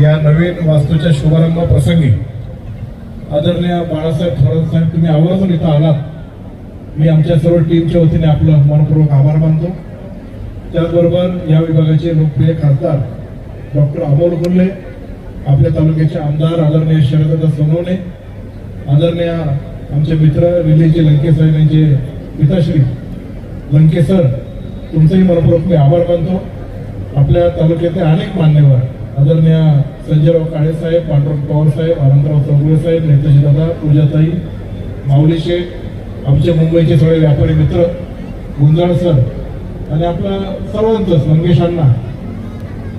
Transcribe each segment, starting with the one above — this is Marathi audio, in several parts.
या नवीन वास्तूच्या शुभारंभ प्रसंगी आदरणीय बाळासाहेब थोरात साहेब तुम्ही आवर्जून इथं आलात. मी आमच्या सर्व टीमच्या वतीने आपलं मनपूर्वक आभार मानतो. त्याचबरोबर या विभागाचे लोकप्रिय खासदार डॉक्टर अमोल गुल्ले आपल्या तालुक्याचे आमदार आदरणीय शरदत्त सोनवणे आदरणीय आमचे मित्र विलेजी लंके साहेब यांचे पिताश्री लंके सर तुमचंही मनपूर्वक मी आभार मानतो. आपल्या तालुक्यातले अनेक मान्यवर आदरणीय संजयराव काळे साहेब पांडुरंग पवार साहेब आनंदराव चौगुळे साहेब नेताजी दादा पूजाताई माऊली शेठ आमचे मुंबईचे सगळे व्यापारी मित्र गुंजाळ सर आणि आपला सर्वांचंच मंगेश अण्णा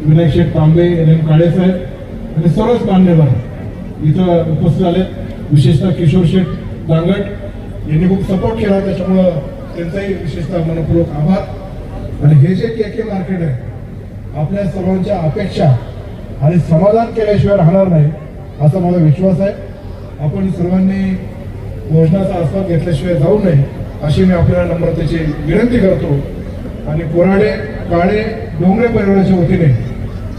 विनायक शेठ तांबे एन एम काळे साहेब आणि सर्वच मान्यवर इथं उपस्थित आलेत विशेषतः किशोर शेठ दांगट यांनी खूप सपोर्ट केला. त्याच्यामुळं त्यांचाही विशेषतः मनपूर्वक आभार. आणि हे जे के के मार्केट आहे आपल्या सर्वांच्या अपेक्षा आणि समाधान केल्याशिवाय राहणार नाही असा माझा विश्वास आहे. आपण सर्वांनी योजनाचा आस्वाद घेतल्याशिवाय जाऊ नये अशी मी आपल्याला नम्रतेची विनंती करतो. आणि कोराडे काळे डोंगरे परिवाराच्या वतीने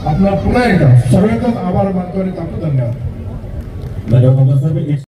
आपला पुन्हा एकदा सगळ्यांचाच आभार मानतो आणि थांबतो धन्यवाद. धन्यवाद.